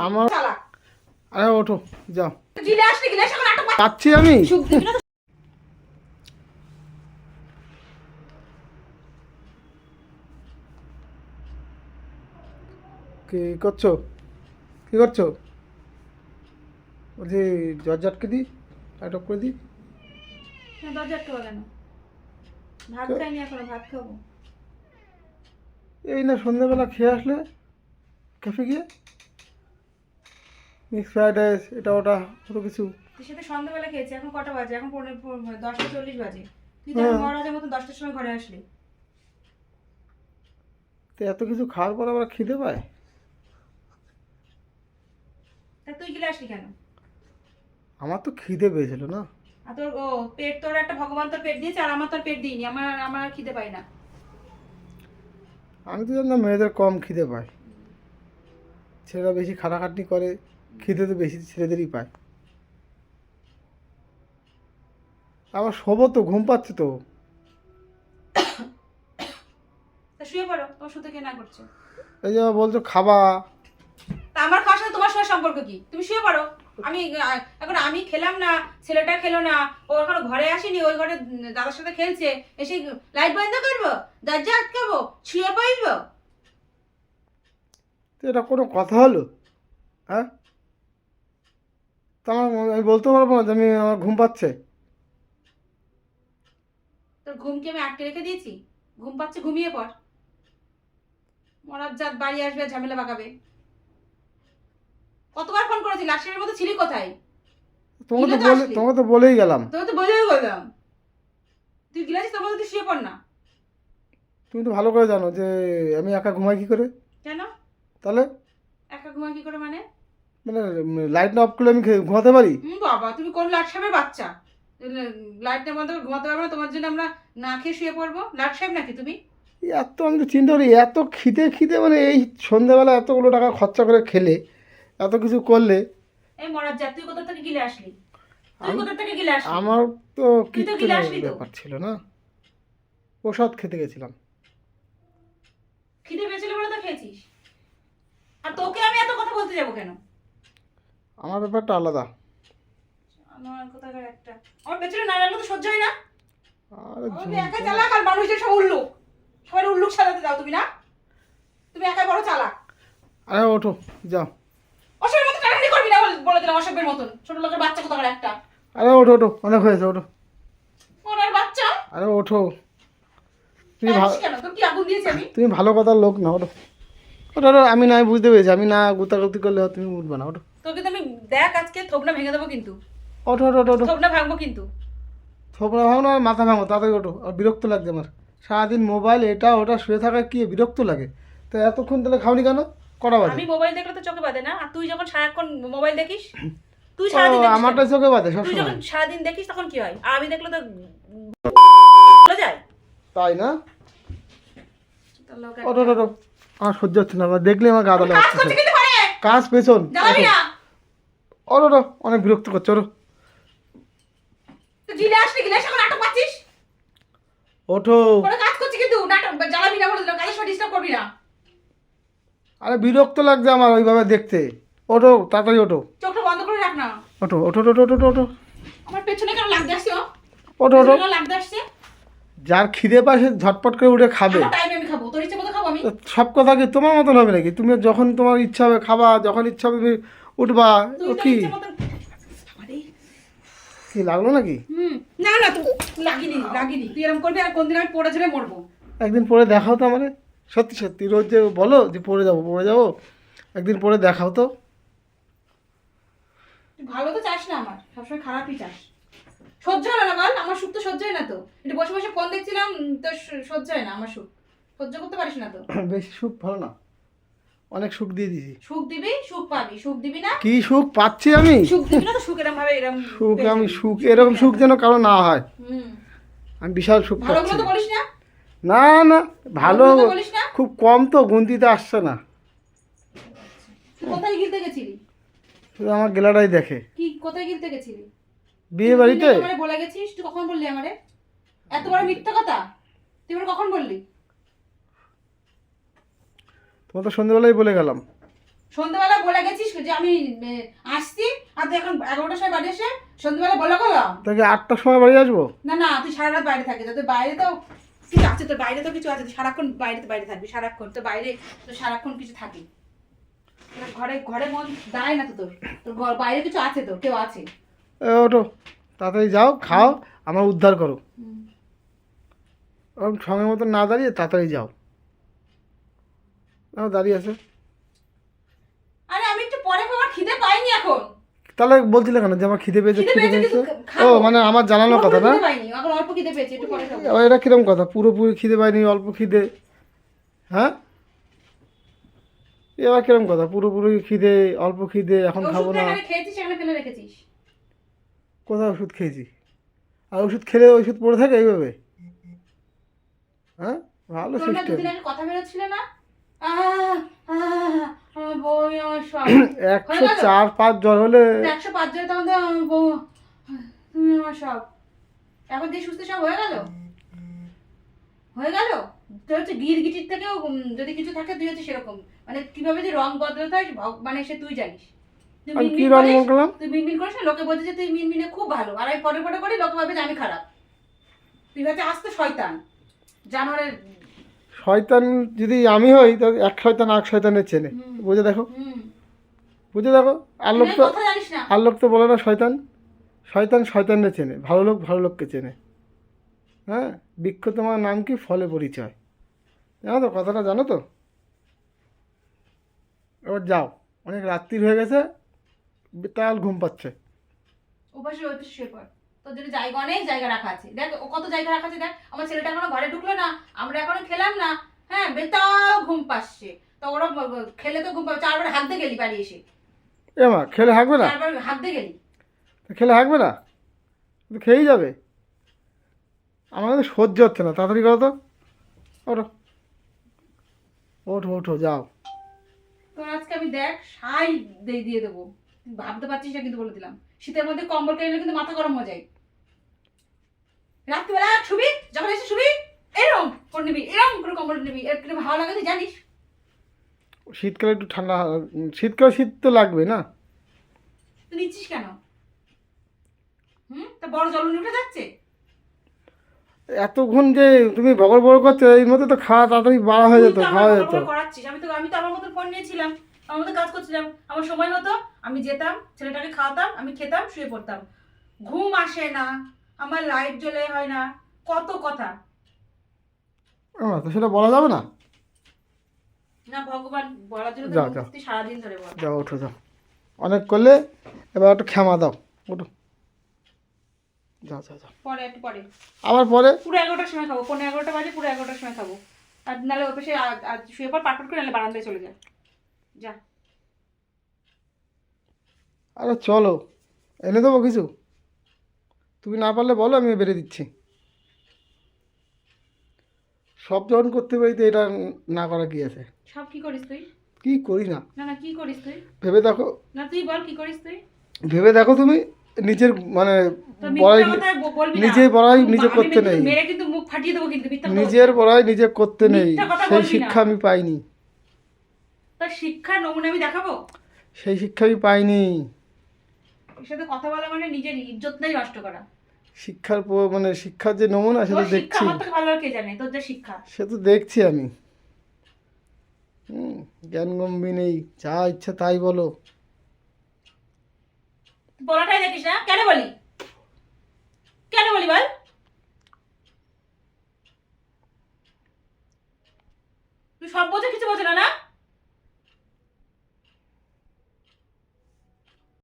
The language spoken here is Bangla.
আমার- আরে ওঠো যাও। এখন পাচ্ছি আমি। কি করছ? কি করছ? বলছি জ্বর আটকে দিই অফ করে দিই হ্যাঁ, দরজা আটকাবো কেন? ভাত খাইনি এখনও ভাত খাব। এই না সন্ধ্যাবেলা খেয়ে আসলে ক্যাফে গিয়ে? মিক্স ফ্রাইড রাইস এটা ওটা কত কিছু। সাথে সন্ধ্যাবেলা খেয়েছি এখন কটা বাজে? এখন পনেরো পনেরো- দশটা চল্লিশ বাজে। তুই তো হ্যাঁ। মহারাজের মতো দশটার সময় ঘরে আসলি। তো এত কিছু খাওয়ার পর আবার খিদে পায়? তা তুই গিলে আসলি কেন? আমার তো খিদে পেয়েছিল না। আর তোর ও পেট তোর একটা ভগবান তোর পেট দিয়েছে আর আমার তোর পেট দিইনি আমার আমার আর খিদে পাই না। আমি তো জানি না মেয়েদের কম খিদে পায়। ছেলেরা বেশি খাটাখাটনি করে খিদে তো বেশি ছেলেদেরই পায়। আবার শোবো তো ঘুম পাচ্ছে তো। তা শুয়ে পড়ো তোমার শুতে কে না করছে? এই যে বলছো খাবা। তা আমার খাওয়ার সাথে তোমার সঙ্গে সম্পর্ক কি? তুমি শুয়ে পড়ো। আমি এখন আমি খেলাম না ছেলেটা খেলো না ও এখনও ঘরে আসেনি ওই ঘরে দাদার সাথে খেলছে এসে লাইট বন্ধ করব দরজা আটকাবো শুয়ে পড়ব। তো এটা কোনো কথা হলো? হ্যাঁ? তো আমার আমি বলতে পারব না যে আমি আমার ঘুম পাচ্ছে। তোর ঘুমকে আমি আটকে রেখে দিয়েছি? ঘুম পাচ্ছে ঘুমিয়ে পড়। মরার জাত বাড়ি আসবে ঝামেলা পাকাবে কতবার ফোন করেছি? লাশের মতো ছিলি কোথায়? তোমাকে তো বলে তোমাকে তো বলেই গেলাম। তোকে তো বোঝাই বললাম তুই গিলাছিস তোমার তুই শুয়ে পড় না। তুমি তো ভালো করে জানো যে আমি একা ঘুমাই কি করে। কেন? তাহলে? একা ঘুমাই কি করে মানে? মানে লাইট না অফ করলে আমি ঘুমাতে পারি? বাবা তুমি কোন লাট সাহেবের বাচ্চা? লাইট না বন্ধ করে ঘুমাতে পারবে না তোমার জন্য আমরা না খেয়ে শুয়ে পড়ব। লাট সাহেব নাকি তুমি? এত আমি তো চিন্তা করি এত খিদে খিদে মানে এই সন্ধ্যেবেলা এতগুলো টাকা খরচা করে খেলে এত কিছু করলে। এই মরার জাত তুই কোথা থেকে গিলে আসলি? তুই কোথা থেকে গিলে আসলি? আমার তো তো। ব্যাপার ছিল না। প্রসাদ খেতে গেছিলাম। খিদে পেয়েছিল বলে তো খেয়েছিস। আর তোকে আমি এত কথা বলতে যাব কেন? আমার ব্যাপারটা আলাদা। আমার কোথাকার একটা? আমার পেছনে না লাগলে তো সহ্য হয় না। আরে আমি একা চালাক আর মানুষদের সব উল্লুক সবাই উল্লুক সাজাতে যাও তুমি না? তুমি একাই বড় চালাক। আরে ওঠো যাও। অসভ্যের মতো করবি না বলে- বলে দিলাম অসভ্যের মতন। ছোট লোকের বাচ্চা কোথাকার একটা? আরে ওঠো ওঠো অনেক হয়েছে ওঠো। বাচ্চা? আরে ওঠো। তুমি তুমি ভালো কথার লোক না ওঠো। ওঠো আমি না বুঝতে পেরেছি। আমি না গুতাগুতি করলে তুমি উঠবে না ওঠো। তোকে তো আমি দেখ আজকে থোবনা ভেঙে দেবো কিন্তু। ওঠো ওঠো ওঠো থোবনা ভাঙবো কিন্তু। থোপড়া ভাঙো না আর মাথা ভাঙো তাড়াতাড়ি ওঠো আর বিরক্ত লাগছে আমার। সারাদিন মোবাইল এটা ওটা শুয়ে থাকা কি বিরক্ত লাগে? তো এতক্ষণ তাহলে খাওনি কেন? কটা বাজে? আমি মোবাইল দেখলে তো চোখে বাঁধে না আর তুই যখন সারাক্ষণ মোবাইল দেখিস তুই সারাদিন আমারটা? চোখে বাজে তুই সবসময়। যখন সারাদিন দেখিস তখন কি হয়? আর আমি দেখলে তো চলে যায়। তাই না? তোর ওঠো ওঠো আমার সহ্য হচ্ছে না আমার দেখলে আমার গা দালে কাজ কিন্তু পেছন। জ্বালাবি না। ওঠো ওঠো অনেক বিরক্ত করছে তুই জিলে আসলি গিলে এখন নাটক পাচ্ছিস? ওঠো। কোনো কাজ করছি কিন্তু নাটক জ্বালাবি না বলে দিলাম কাজের সময় ডিস্টার্ব করবি না। আরে বিরক্ত লাগছে আমার ওইভাবে দেখতে। ওঠো তাড়াতাড়ি ওঠো। চোখটা বন্ধ করে রাখ না। ওঠো ওঠো ওঠো ওঠো ওঠো আমার পেছনে কেন লাগতে আসছে ওঠো ওঠো। লাগতে আসছে? যার খিদে পায় ঝটপট করে উঠে খাবে। সব কথা কি তোমার মতন হবে নাকি? তুমি যখন তোমার ইচ্ছা হবে খাবা যখন ইচ্ছা হবে তুমি উঠবা ও কি? কি লাগল নাকি? হুম। না না তুই লাগিনি লাগিনি তুই এরকম করবি আর কোনদিন আমি পড়ে ঝরে মরবো। একদিন পরে দেখাও তো আমারে। সত্যি সত্যি রোজ যে বলো যে পড়ে যাব পড়ে যাব একদিন পরে দেখাও তো। ভালো তো চাস না আমার সবসময় খারাপই চাস। সহ্য হয় না বল আমার সুখ তো সহ্য হয় না তো। একটু বসে বসে ফোন দেখছিলাম তো সহ্য হয় না আমার সুখ। সহ্য করতে পারিস না তো। বেশি সুখ ভালো না। অনেক সুখ দিয়ে দিয়েছি। সুখ দিবি? সুখ পাবি। সুখ দিবি না? কি সুখ পাচ্ছি আমি? সুখ দিবি না তো সুখ এরম ভাবে এরম সুখ আমি সুখ এরকম সুখ যেন কারও না হয়। আমি বিশাল সুখ ভালো পাচ্ছি। তো বলিস না? না না ভালো খুব কম তো গুনতিতে আসছে না। কোথায় গিলতে গেছিলি? শুধু আমার গেলাটাই দেখে। কি কোথায় গিলতে গেছিলি? বিয়ে বাড়িতে? আমারে বলে গেছিস? তুই কখন বললি আমারে? এত বড় মিথ্যা কথা? তুই কখন বললি? তোমার তো সন্ধ্যেবেলায় বলে গেলাম। সন্ধ্যাবেলা বলে গেছিস যে আমি আসছি। আর তুই এখন এগারোটার সময় বাড়ি এসে সন্ধ্যাবেলা বলে গেলাম? তাকে আটটার সময় বাড়ি আসব? না না তুই সারা রাত বাইরে থাকিস। তোর বাইরে তো কিছু আছে তোর বাইরে তো কিছু আছে। সারাক্ষণ বাইরে তো বাইরে থাকবি সারাক্ষণ। তো বাইরে তো সারাক্ষণ কিছু থাকে ঘরে ঘরে মন দাঁড়ায় না তো তোর। তোর ঘর বাইরে কিছু আছে তো কেউ আছে? ওঠো তাড়াতাড়ি যাও খাও আমার উদ্ধার করো। ওরকম সঙ্গে মতো না দাঁড়িয়ে তাড়াতাড়ি যাও। না দাঁড়িয়ে আছে। আরে আমি একটু পরে খাবার খিদে পাইনি এখন। তাহলে বলছিলে কেন যে আমার খিদে পেয়েছে খিদে পেয়েছে। ও মানে আমার জানানোর কথা না? অল্প খিদে পেয়েছি একটু পরে খাব। এবার এটা কিরম কথা? পুরোপুরি খিদে পাইনি অল্প খিদে। হ্যাঁ? এবার কিরম কথা? পুরোপুরি খিদে অল্প খিদে এখন খাব না। কোথায় ওষুধ খেয়েছি? আর ওষুধ খেলে ওষুধ পড়ে থাকে এইভাবে? হ্যাঁ? ভালো সিস্টেম কথা বেরোচ্ছিল না? একশো চার পাঁচ জ্বর হলে একশো পাঁচ জন তখন তো তুমি আমার সব। এখন দিয়ে সুস্থ সব হয়ে গেল? হয়ে গেল? তোর হচ্ছে গিরগিটির থেকেও যদি কিছু থাকে তুই হচ্ছে সেরকম। মানে কীভাবে যে রং বদলাতে হয় মানে সে তুই জানিস। তুই মিনমিন করিস, না? লোকে বলছে যে তুই মিনমিনে খুব ভালো। আর আমি ফটো ফটো করি লোকে ভাবে যে আমি খারাপ। তুই হচ্ছে আস্তে শয়তান। জানোয়ারের শয়তান যদি আমি হই তো এক শয়তান এক শয়তানের চেনে। বুঝে দেখো? বুঝে দেখো? আর লোক তো আর লোক তো বলে না শয়তান। শয়তান শয়তানরে চেনে ভালো লোক ভালো লোককে চেনে। হ্যাঁ? বৃক্ষ তোমার নাম কি? ফলে পরিচয়। জানো তো কথাটা জানো তো? এবার যাও অনেক রাত্রির হয়ে গেছে বিতাল ঘুম পাচ্ছে। ওপাশে শুয়ে পড় তোর জন্য জায়গা অনেক জায়গা রাখা আছে। দেখ ও কত জায়গা রাখা আছে দেখ। আমার ছেলেটা এখনও ঘরে ঢুকলো না আমরা এখনও খেলাম না। হ্যাঁ বেতাল ঘুম পাচ্ছে। তো ওরা খেলে তো ঘুম পাবে চারবার হাঁকতে গেলি বাড়ি এসে। এ মা খেলে হাঁকবে না? চারবার হাঁকতে গেলি। খেলে হাঁকবে না? খেয়েই যাবে। আমার তো সহ্য হচ্ছে না। তাড়াতাড়ি করো তো। ওঠো। ওঠো ওঠো যাও। তোর আজকে আমি দেখ সাই দিয়ে দিয়ে দেবো। ভাবতে পারছিস না কিন্তু বলে দিলাম। শীতের মধ্যে কম্বল কেটে কিন্তু মাথা গরম হয়ে যায়। রাত্রিবেলা শুবি যখন এসে শুবি এরকম করে নিবি এরকম করে কম্বল নিবি এর ভালো লাগে তুই জানিস? শীতকালে একটু ঠান্ডা শীতকালে শীত তো লাগবে না? তুই নিচ্ছিস কেন? হুম? তা বড় জল উঠে যাচ্ছে? এতক্ষণ যে তুমি বগর বড় করছ এর মধ্যে তো খাওয়া তাড়াতাড়ি বাড়া হয়ে যেত আমার খাওয়া যেত। করাচ্ছিস আমি তো আমি তো আমার মতন ফোন নিয়েছিলাম আমার মতো কাজ করছিলাম আমার সময় হতো আমি যেতাম ছেলেটাকে খাওয়াতাম আমি খেতাম শুয়ে পড়তাম। ঘুম আসে না। আমার লাইট জ্বলে হয় না কত কথা। তো সেটা বলা যাবে না? না ভগবান বলার জন্য যাও, যাও। সারাদিন ধরে বল। যাও ওঠো যাও। অনেক করলে এবার একটু ক্ষমা দাও ওঠো যাও যাও যাও। পরে একটু পরে। আবার পরে? পুরো এগারোটার সময় খাব পনেরো এগারোটা বাজে পুরো এগারোটার সময় খাব। আর নাহলে আ- আ- শুয়ে পর পাটপাট করে নাহলে বারান্দায় চলে যা যা। আরে চলো এনে দেবো কিছু? তুমি না পারলে বলো আমি বেড়ে দিচ্ছি। সব যখন করতে পারি তো এটা না করা কি আছে? সব কি করিস তুই? কি করি না? না না কি করিস তুই? ভেবে দেখো। না তুই বল কি করিস তুই? ভেবে দেখো তুমি নিজের মানে বড়াই। নিজের বড়াই নিজে করতে নেই। মেরে কিন্তু মুখ ফাটিয়ে দেবো কিন্তু নিজের বড়াই নিজে করতে নেই। সেই শিক্ষা আমি পাইনি। তার শিক্ষার নমুনা আমি দেখাবো? সেই শিক্ষা আমি পাইনি। এর সাথে কথা বলা মানে নিজের ইজ্জতটাই নষ্ট করা। শিক্ষার মানে শিক্ষার যে নমুনা সেটা দেখছি। ভালো কে জানে? তোর যে শিক্ষা। সে তো দেখছি আমি। হুম জ্ঞান গম্ভীর নেই যা ইচ্ছা তাই বলো। বলাটাই দেখিস না। কেন বলি? কেন বলি বল? তুই সব বোঝে কিছু বোঝে না না?